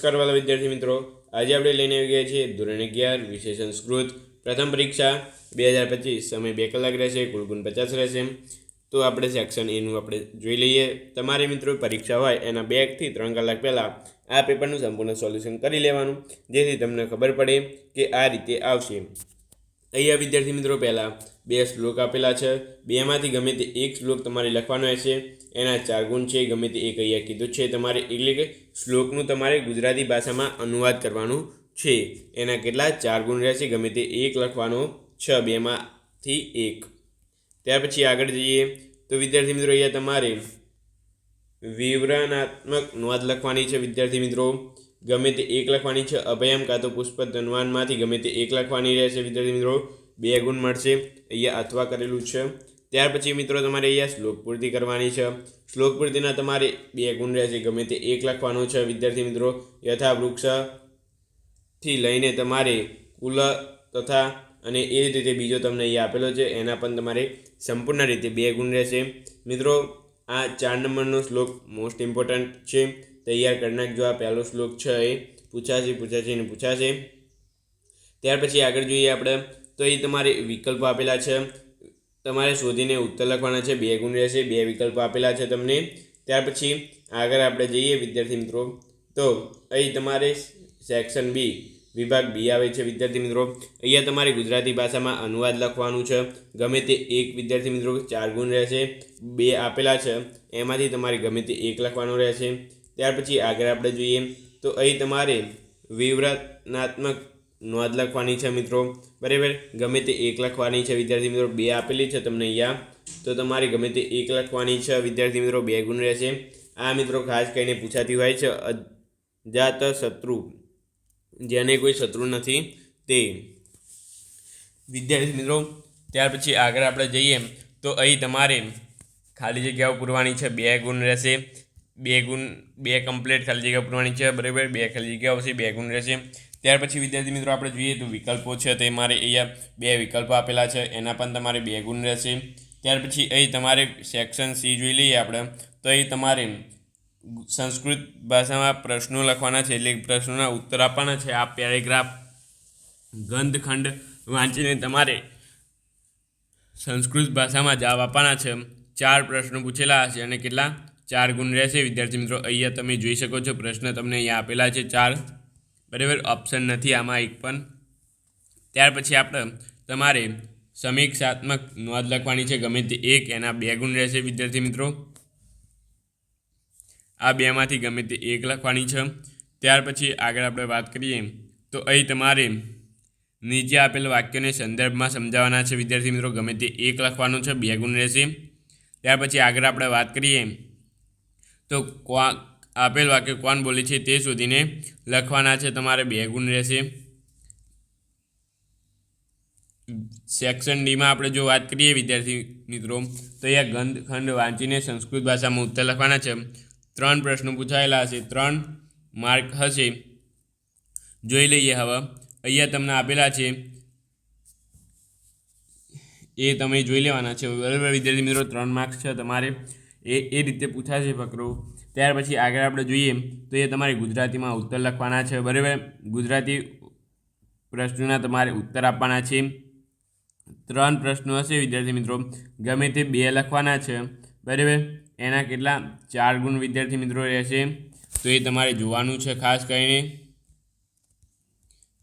નમસ્કાર વાલા વિદ્યાર્થી મિત્રો. આજે આપણે લઈને આવી ગયા છીએ ધોરણ અગિયાર વિશેષ સંસ્કૃત પ્રથમ પરીક્ષા બે હજાર પચીસ. સમય બે કલાક રહેશે, કુલ ગુણ પચાસ રહેશે. તો આપણે સેક્શન એનું આપણે જોઈ લઈએ. તમારે મિત્રો પરીક્ષા હોય એના બેથી ત્રણ કલાક પહેલાં આ પેપરનું સંપૂર્ણ સોલ્યુશન કરી લેવાનું. જેથી તમને ખબર પડે કે આ રીતે આવશે. અહીંયા વિદ્યાર્થી મિત્રો પહેલાં બે શ્લોક આપેલા છે. બેમાંથી ગમે તે એક શ્લોક તમારે લખવાનો રહેશે એના ચાર ગુણ છે, ગમે તે એક અહીંયા કીધું છે તમારે, એટલે કે શ્લોકનું તમારે ગુજરાતી ભાષામાં અનુવાદ કરવાનું છે. એના કેટલા? ચાર ગુણ રહેશે, ગમે તે એક લખવાનો છ, બેમાંથી એક. ત્યાર પછી આગળ જઈએ. તો વિદ્યાર્થી મિત્રો અહીંયા તમારે વિવરણાત્મક નોંધ લખવાની છે વિદ્યાર્થી મિત્રો. ગમે તે એક લખવાની છે, અભયમ કાં તો પુષ્પ ધનવાનમાંથી ગમે તે એક લખવાની રહેશે. વિદ્યાર્થી મિત્રો, બે ગુણ મળશે. અહીંયા અથવા કરેલું છે. ત્યાર પછી મિત્રો, તમારે અહીંયા શ્લોક પૂર્તિ કરવાની છે. શ્લોક પૂર્તિના તમારે બે ગુણ રહેશે. ગમે તે એક લખવાનું છે. વિદ્યાર્થી મિત્રો યથા વૃક્ષથી લઈને તમારે કુલ તથા અને એ જ રીતે બીજો તમને અહીંયા આપેલો છે. એના પણ તમારે સંપૂર્ણ રીતે બે ગુણ રહેશે. મિત્રો, આ ચાર નંબરનો શ્લોક મોસ્ટ ઇમ્પોર્ટન્ટ છે. તૈયાર કરી નાખજો આ પહેલો શ્લોક છે એ પૂછાશે પૂછાશે અને પૂછાશે. ત્યાર પછી આગળ જોઈએ આપણે. તો એ તમારે વિકલ્પો આપેલા છે. તમારે શોધીને ઉત્તર લખવાના છે. બે ગુણ રહેશે, બે વિકલ્પો આપેલા છે તમને. ત્યાર પછી આગળ આપણે જઈએ વિદ્યાર્થી મિત્રો. તો અહીં તમારે સેક્શન બી વિભાગ બી આવે છે વિદ્યાર્થી મિત્રો. અહીંયા તમારે ગુજરાતી ભાષામાં અનુવાદ લખવાનું છે. ગમે તે એક વિદ્યાર્થી મિત્રો ચાર ગુણ રહેશે, બે આપેલા છે. એમાંથી તમારે ગમે તે એક લખવાનું રહેશે. ત્યાર પછી આગળ આપણે જોઈએ, તો અહીં તમારે વિવરણાત્મક નોંધ લખવાની છે મિત્રો. બરાબર? ગમે તે એક લખવાની છે વિદ્યાર્થી મિત્રો, બે આપેલી છે તમને અહીંયા. તો તમારે ગમે તે એક લખવાની છે વિદ્યાર્થી મિત્રો, બે ગુણ રહેશે. આ મિત્રો ખાસ કરીને પૂછાતી હોય છે, અજાત શત્રુ, જેને કોઈ શત્રુ નથી, તે વિદ્યાર્થી મિત્રો, ત્યાર પછી આગળ આપણે જઈએ, તો અહીં તમારે ખાલી જગ્યાઓ પૂરવાની છે, બે ગુણ રહેશે. બે ગુણ, બે કમ્પ્લેટ ખાલી જગ્યા પૂરવાની છે, બરાબર? બે ખાલી જગ્યાઓ આવશે, બે ગુણ રહેશે. ત્યાર પછી વિદ્યાર્થી મિત્રો, આપણે જોઈએ તો વિકલ્પો છે, તે મારે અહીંયા બે વિકલ્પો આપેલા છે, એના પણ તમારે બે ગુણ રહેશે. ત્યાર પછી અહીં તમારે સેક્શન સી જોઈ લઈએ આપણે. તો અહીં તમારે સંસ્કૃત ભાષામાં પ્રશ્નો લખવાના છે, એટલે પ્રશ્નોના ઉત્તર આપવાના છે. આ પેરેગ્રાફ, ગંધખંડ વાંચીને તમારે સંસ્કૃત ભાષામાં જવાબ આપવાના છે. ચાર પ્રશ્નો પૂછેલા હશે અને કેટલા? ચાર ગુણ રહેશે. વિદ્યાર્થી મિત્રો, અહીંયા તમે જોઈ શકો છો, પ્રશ્ન તમને અહીંયા આપેલા છે ચાર. બરાબર? ઓપ્શન નથી આમાં એક પણ. ત્યાર પછી આપણે તમારે સમીક્ષાત્મક નોંધ લખવાની છે. ગમે તે એક, એના બે ગુણ રહેશે વિદ્યાર્થી મિત્રો. આ બેમાંથી ગમે તે એક લખવાની છે. ત્યાર પછી આગળ આપણે વાત કરીએ, તો અહીં તમારે નીચે આપેલ વાક્યને સંદર્ભમાં સમજાવવાના છે વિદ્યાર્થી મિત્રો. ગમે તે એક લખવાનું છે, બે ગુણ રહેશે. ત્યાર પછી આગળ આપણે વાત કરીએ તો ક્વા આપેલ વાક્ય કોણ બોલે છે તે શોધીને લખવાના છે. તમારે બે ગુણ રહેશે. સેક્શન ડીમાં આપણે જો વાત કરીએ વિદ્યાર્થી મિત્રો, તો અહીંયા ગંધખંડ વાંચીને સંસ્કૃત ભાષામાં ઉત્તર લખવાના છે. ત્રણ પ્રશ્નો પૂછાયેલા હશે. ત્રણ માર્ક હશે. જોઈ લઈએ હવે. અહીંયા તમને આપેલા છે. એ તમે જોઈ લેવાના છે. બરાબર વિદ્યાર્થી મિત્રો, ત્રણ માર્ક્સ છે તમારે. એ એ રીતે પૂછાશે ફકરો. ત્યાર પછી આગળ આપણે જોઈએ, તો એ તમારે ગુજરાતીમાં ઉત્તર લખવાના છે, બરાબર? ગુજરાતી પ્રશ્નોના તમારે ઉત્તર આપવાના છે. ત્રણ પ્રશ્નો હશે, વિદ્યાર્થી મિત્રો. ગમે તે બે લખવાના છે, બરાબર? એના કેટલા? ચાર ગુણ વિદ્યાર્થી મિત્રો રહેશે. તો એ તમારે જોવાનું છે ખાસ કરીને.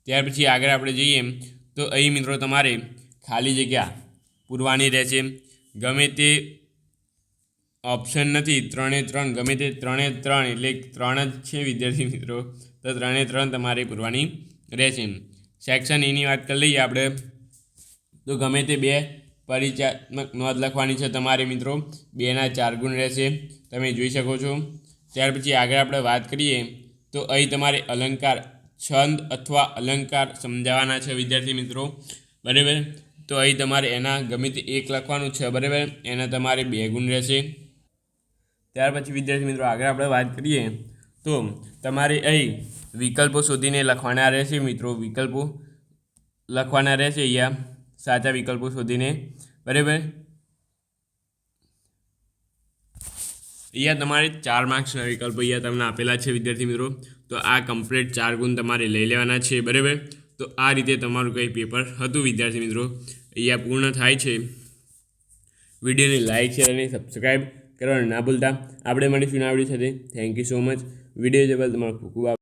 ત્યાર પછી આગળ આપણે જઈએ, તો અહીં મિત્રો તમારે ખાલી જગ્યા પૂરવાની રહેશે. ગમે તે ઓપ્શન નથી. ત્રણે ત્રણ, ગમે તે ત્રણે ત્રણ, એટલે ત્રણ જ છે, વિદ્યાર્થી મિત્રો. તો ત્રણે ત્રણ તમારે પૂરવાની રહેશે. સેક્શન એની વાત કરી લઈએ આપણે. તો ગમે તે બે પરિચયાત્મક નોંધ લખવાની છે તમારે મિત્રો. બેના ચાર ગુણ રહેશે. તમે જોઈ શકો છો. ત્યાર પછી આગળ આપણે વાત કરીએ. તો અહીં તમારે અલંકાર, છંદ અથવા અલંકાર સમજાવવાના છે વિદ્યાર્થી મિત્રો. બરાબર? તો અહીં તમારે એના ગમે તે એક લખવાનું છે. બરાબર? એના તમારે બે ગુણ રહેશે. ત્યાર પછી વિદ્યાર્થી મિત્રો, આગળ આપણે વાત કરીએ તો તમારે અહીં વિકલ્પો શોધીને લખવાના રહેશે મિત્રો, વિકલ્પો લખવાના રહેશે અહીંયા, સાચા વિકલ્પો શોધીને, બરાબર? અહીંયા તમારે ચાર માર્ક્સના વિકલ્પો અહીંયા તમને આપેલા છે વિદ્યાર્થી મિત્રો. તો આ કમ્પ્લીટ ચાર ગુણ તમારે લઈ લેવાના છે, બરાબર? તો આ રીતે તમારું કંઈ પેપર હતું વિદ્યાર્થી મિત્રો. અહીંયા પૂર્ણ થાય છે. વિડીયોને લાઇક શેર અને સબસ્ક્રાઈબ કરવાનું ના ભૂલતા આપણે મળીશું આ વીડિયો સાથે thank you so much video જોવા તમારો ખૂબ ખૂબ